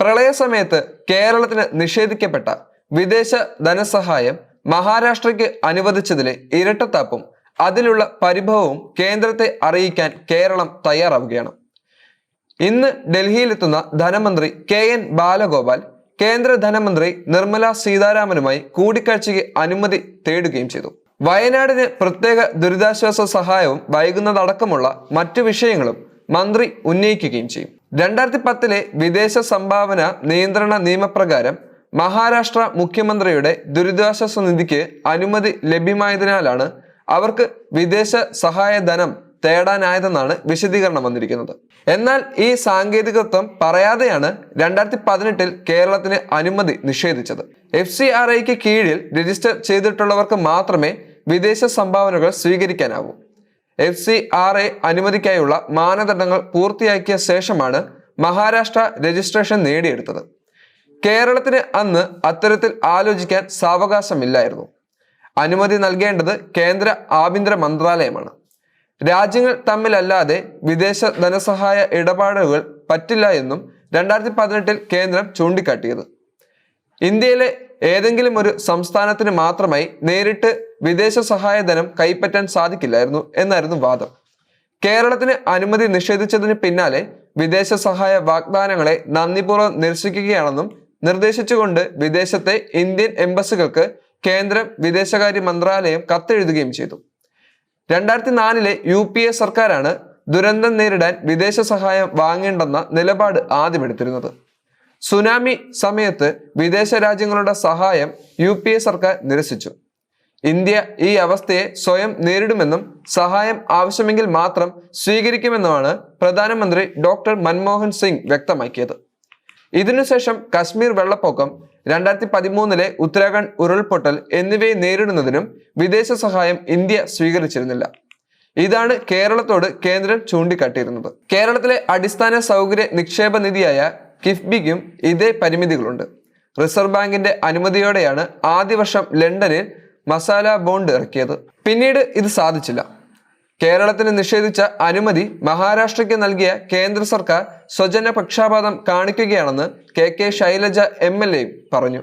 പ്രളയസമയത്ത് കേരളത്തിന് നിഷേധിക്കപ്പെട്ട വിദേശ ധനസഹായം മഹാരാഷ്ട്രയ്ക്ക് അനുവദിച്ചതിലെ ഇരട്ടത്താപ്പും അതിലുള്ള പരിഭവവും കേന്ദ്രത്തെ അറിയിക്കാൻ കേരളം തയ്യാറാവുകയാണ്. ഇന്ന് ഡൽഹിയിലെത്തുന്ന ധനമന്ത്രി കെ എൻ ബാലഗോപാൽ കേന്ദ്ര ധനമന്ത്രി നിർമ്മല സീതാരാമനുമായി കൂടിക്കാഴ്ചയ്ക്ക് അനുമതി തേടുകയും ചെയ്തു. വയനാടിന് പ്രത്യേക ദുരിതാശ്വാസ സഹായവും വൈകുന്നതടക്കമുള്ള മറ്റു വിഷയങ്ങളും മന്ത്രി ഉന്നയിക്കുകയും ചെയ്യും. രണ്ടായിരത്തി പത്തിലെ വിദേശ സംഭാവന നിയന്ത്രണ നിയമപ്രകാരം മഹാരാഷ്ട്ര മുഖ്യമന്ത്രിയുടെ ദുരിതാശ്വാസ നിധിക്ക് അനുമതി ലഭ്യമായതിനാലാണ് അവർക്ക് വിദേശ സഹായധനം തേടാനായതെന്നാണ് വിശദീകരണം വന്നിരിക്കുന്നത്. എന്നാൽ ഈ സാങ്കേതികത്വം പറയാതെയാണ് രണ്ടായിരത്തി പതിനെട്ടിൽ കേരളത്തിന് അനുമതി നിഷേധിച്ചത്. എഫ് സി ആർ ഐക്ക് കീഴിൽ രജിസ്റ്റർ ചെയ്തിട്ടുള്ളവർക്ക് മാത്രമേ വിദേശ സംഭാവനകൾ സ്വീകരിക്കാനാവൂ. എഫ് സി ആർ എ അനുമതിക്കായുള്ള മാനദണ്ഡങ്ങൾ പൂർത്തിയാക്കിയ ശേഷമാണ് മഹാരാഷ്ട്ര രജിസ്ട്രേഷൻ നേടിയെടുത്തത്. കേരളത്തിന് അന്ന് അത്തരത്തിൽ ആലോചിക്കാൻ സാവകാശമില്ലായിരുന്നു. അനുമതി നൽകേണ്ടത് കേന്ദ്ര ആഭ്യന്തര മന്ത്രാലയമാണ്. രാജ്യങ്ങൾ തമ്മിലല്ലാതെ വിദേശ ധനസഹായ ഇടപാടുകൾ പറ്റില്ല എന്നും രണ്ടായിരത്തി പതിനെട്ടിൽ കേന്ദ്രം ചൂണ്ടിക്കാട്ടിയത്. ഇന്ത്യയിലെ ഏതെങ്കിലും ഒരു സംസ്ഥാനത്തിന് മാത്രമായി നേരിട്ട് വിദേശ സഹായധനം കൈപ്പറ്റാൻ സാധിക്കില്ലായിരുന്നു എന്നായിരുന്നു വാദം. കേരളത്തിന് അനുമതി നിഷേധിച്ചതിന് പിന്നാലെ വിദേശ സഹായ വാഗ്ദാനങ്ങളെ നന്ദിപൂർവം നിരസിക്കുകയാണെന്നും നിർദ്ദേശിച്ചുകൊണ്ട് വിദേശത്തെ ഇന്ത്യൻ എംബസികൾക്ക് കേന്ദ്രം വിദേശകാര്യ മന്ത്രാലയം കത്തെഴുതുകയും ചെയ്തു. രണ്ടായിരത്തി നാലിലെ യു പി എ സർക്കാരാണ് ദുരന്തം നേരിടാൻ വിദേശ സഹായം വാങ്ങേണ്ടെന്ന നിലപാട് ആദ്യമെടുത്തിരുന്നത്. സുനാമി സമയത്ത് വിദേശ രാജ്യങ്ങളുടെ സഹായം യു സർക്കാർ നിരസിച്ചു. ഇന്ത്യ ഈ അവസ്ഥയെ സ്വയം നേരിടുമെന്നും സഹായം ആവശ്യമെങ്കിൽ മാത്രം സ്വീകരിക്കുമെന്നുമാണ് പ്രധാനമന്ത്രി ഡോക്ടർ മൻമോഹൻ സിംഗ് വ്യക്തമാക്കിയത്. ഇതിനുശേഷം കശ്മീർ വെള്ളപ്പൊക്കം രണ്ടായിരത്തി പതിമൂന്നിലെ ഉത്തരാഖണ്ഡ് ഉരുൾപൊട്ടൽ എന്നിവയെ നേരിടുന്നതിനും വിദേശ സഹായം ഇന്ത്യ സ്വീകരിച്ചിരുന്നില്ല. ഇതാണ് കേരളത്തോട് കേന്ദ്രം ചൂണ്ടിക്കാട്ടിയിരുന്നത്. കേരളത്തിലെ അടിസ്ഥാന സൗകര്യ നിക്ഷേപ നിധിയായ കിഫ്ബിക്കും ഇതേ പരിമിതികളുണ്ട്. റിസർവ് ബാങ്കിന്റെ അനുമതിയോടെയാണ് ആദ്യ വർഷം ലണ്ടനിൽ മസാല ബോണ്ട് ഇറക്കിയത്. പിന്നീട് ഇത് സാധിച്ചില്ല. കേരളത്തിന് നിഷേധിച്ച അനുമതി മഹാരാഷ്ട്രയ്ക്ക് നൽകിയ കേന്ദ്ര സർക്കാർ സ്വജന പക്ഷാപാതം കാണിക്കുകയാണെന്ന് K K Shailaja M L A പറഞ്ഞു.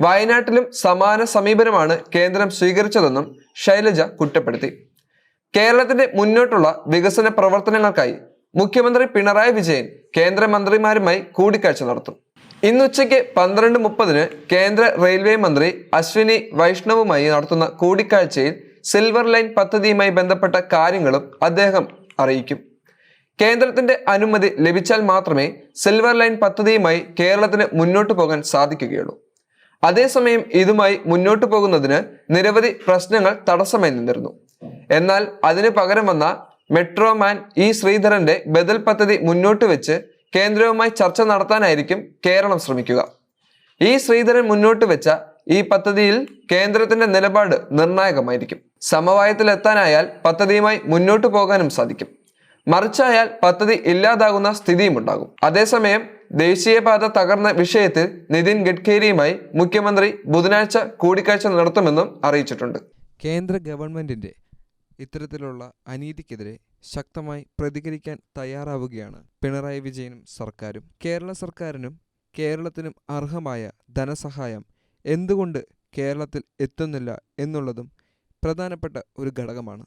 വയനാട്ടിലും സമാന സമീപനമാണ് കേന്ദ്രം സ്വീകരിച്ചതെന്നും ശൈലജ കുറ്റപ്പെടുത്തി. കേരളത്തിന്റെ മുന്നോട്ടുള്ള വികസന പ്രവർത്തനങ്ങൾക്കായി മുഖ്യമന്ത്രി പിണറായി വിജയൻ കേന്ദ്രമന്ത്രിമാരുമായി കൂടിക്കാഴ്ച നടത്തും. ഇന്ന് ഉച്ചയ്ക്ക് പന്ത്രണ്ട് മുപ്പതിന് കേന്ദ്ര റെയിൽവേ മന്ത്രി അശ്വിനി വൈഷ്ണവുമായി നടത്തുന്ന കൂടിക്കാഴ്ചയിൽ സിൽവർ ലൈൻ പദ്ധതിയുമായി ബന്ധപ്പെട്ട കാര്യങ്ങളും അദ്ദേഹം അറിയിക്കും. കേന്ദ്രത്തിന്റെ അനുമതി ലഭിച്ചാൽ മാത്രമേ സിൽവർ ലൈൻ പദ്ധതിയുമായി കേരളത്തിന് മുന്നോട്ട് പോകാൻ സാധിക്കുകയുള്ളൂ. അതേസമയം ഇതുമായി മുന്നോട്ട് പോകുന്നതിന് നിരവധി പ്രശ്നങ്ങൾ തടസ്സമായി നിന്നിരുന്നു. എന്നാൽ അതിന് പകരം വന്ന മെട്രോമാൻ ഇ ശ്രീധരന്റെ ബദൽ പദ്ധതി മുന്നോട്ട് വെച്ച് കേന്ദ്രവുമായി ചർച്ച നടത്താനായിരിക്കും കേരളം ശ്രമിക്കുക. ഈ ശ്രീധരൻ മുന്നോട്ട് വെച്ച ഈ പദ്ധതിയിൽ കേന്ദ്രത്തിന്റെ നിലപാട് നിർണായകമായിരിക്കും. സമവായത്തിലെത്താനായാൽ പദ്ധതിയുമായി മുന്നോട്ട് പോകാനും സാധിക്കും. മറിച്ചായാൽ പദ്ധതി ഇല്ലാതാകുന്ന സ്ഥിതിയും ഉണ്ടാകും. അതേസമയം ദേശീയപാത തകർന്ന വിഷയത്തിൽ നിതിൻ ഗഡ്കരിയുമായി മുഖ്യമന്ത്രി ബുധനാഴ്ച കൂടിക്കാഴ്ച നടത്തുമെന്നും അറിയിച്ചിട്ടുണ്ട്. കേന്ദ്ര ഗവൺമെന്റിന്റെ ഇത്തരത്തിലുള്ള അനീതിക്കെതിരെ ശക്തമായി പ്രതികരിക്കാൻ തയ്യാറാവുകയാണ് പിണറായി വിജയനും സർക്കാരും. കേരള സർക്കാരിനും കേരളത്തിനും അർഹമായ ധനസഹായം എന്തുകൊണ്ട് കേരളത്തിൽ എത്തുന്നില്ല എന്നുള്ളതും പ്രധാനപ്പെട്ട ഒരു ഘടകമാണ്.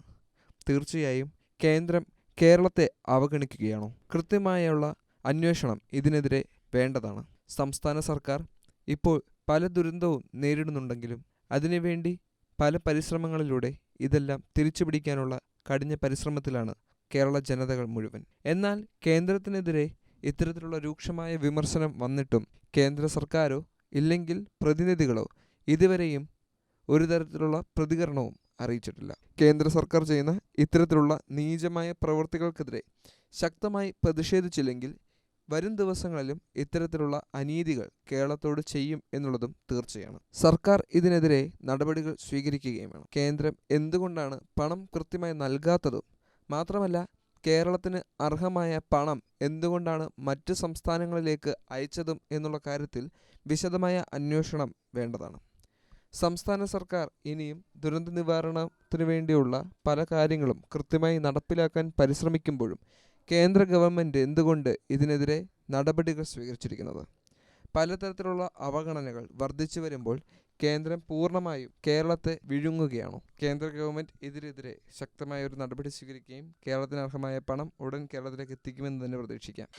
തീർച്ചയായും കേന്ദ്രം കേരളത്തെ അവഗണിക്കുകയാണോ? കൃത്യമായുള്ള അന്വേഷണം ഇതിനെതിരെ വേണ്ടതാണ്. സംസ്ഥാന സർക്കാർ ഇപ്പോൾ പല ദുരന്തവും നേരിടുന്നുണ്ടെങ്കിലും അതിനുവേണ്ടി പല പരിശ്രമങ്ങളിലൂടെ ഇതെല്ലാം തിരിച്ചുപിടിക്കാനുള്ള കഠിന പരിശ്രമത്തിലാണ് കേരള ജനതകൾ മുഴുവൻ. എന്നാൽ കേന്ദ്രത്തിനെതിരെ ഇത്തരത്തിലുള്ള രൂക്ഷമായ വിമർശനം വന്നിട്ടും കേന്ദ്ര സർക്കാരോ ഇല്ലെങ്കിൽ പ്രതിനിധികളോ ഇതുവരെയും ഒരു തരത്തിലുള്ള പ്രതികരണവും അറിയിച്ചിട്ടില്ല. കേന്ദ്ര സർക്കാർ ചെയ്യുന്ന ഇത്തരത്തിലുള്ള നീചമായ പ്രവൃത്തികൾക്കെതിരെ ശക്തമായി പ്രതിഷേധിച്ചില്ലെങ്കിൽ വരും ദിവസങ്ങളിലും ഇത്തരത്തിലുള്ള അനീതികൾ കേരളത്തോട് ചെയ്യും എന്നുള്ളതും തീർച്ചയാണ്. സർക്കാർ ഇതിനെതിരെ നടപടികൾ സ്വീകരിക്കുകയും വേണം. കേന്ദ്രം എന്തുകൊണ്ടാണ് പണം കൃത്യമായി നൽകാത്തതും മാത്രമല്ല കേരളത്തിന് അർഹമായ പണം എന്തുകൊണ്ടാണ് മറ്റ് സംസ്ഥാനങ്ങളിലേക്ക് അയച്ചതും എന്നുള്ള കാര്യത്തിൽ വിശദമായ അന്വേഷണം വേണ്ടതാണ്. സംസ്ഥാന സർക്കാർ ഇനിയും ദുരന്ത നിവാരണത്തിനു വേണ്ടിയുള്ള പല കാര്യങ്ങളും കൃത്യമായി നടപ്പിലാക്കാൻ പരിശ്രമിക്കുമ്പോഴും കേന്ദ്ര ഗവൺമെന്റ് എന്തുകൊണ്ട് ഇതിനെതിരെ നടപടികൾ സ്വീകരിച്ചിരിക്കുന്നത്? പലതരത്തിലുള്ള അവഗണനകൾ വർദ്ധിച്ചു വരുമ്പോൾ കേന്ദ്രം പൂർണമായും കേരളത്തെ വിഴുങ്ങുകയാണോ. കേന്ദ്ര ഗവൺമെന്റ് ഇതിനെതിരെ ശക്തമായ ഒരു നടപടി സ്വീകരിക്കുകയും കേരളത്തിന് അർഹമായ പണം ഉടൻ കേരളത്തിലേക്ക് എത്തിക്കുമെന്ന് തന്നെ പ്രതീക്ഷിക്കാം.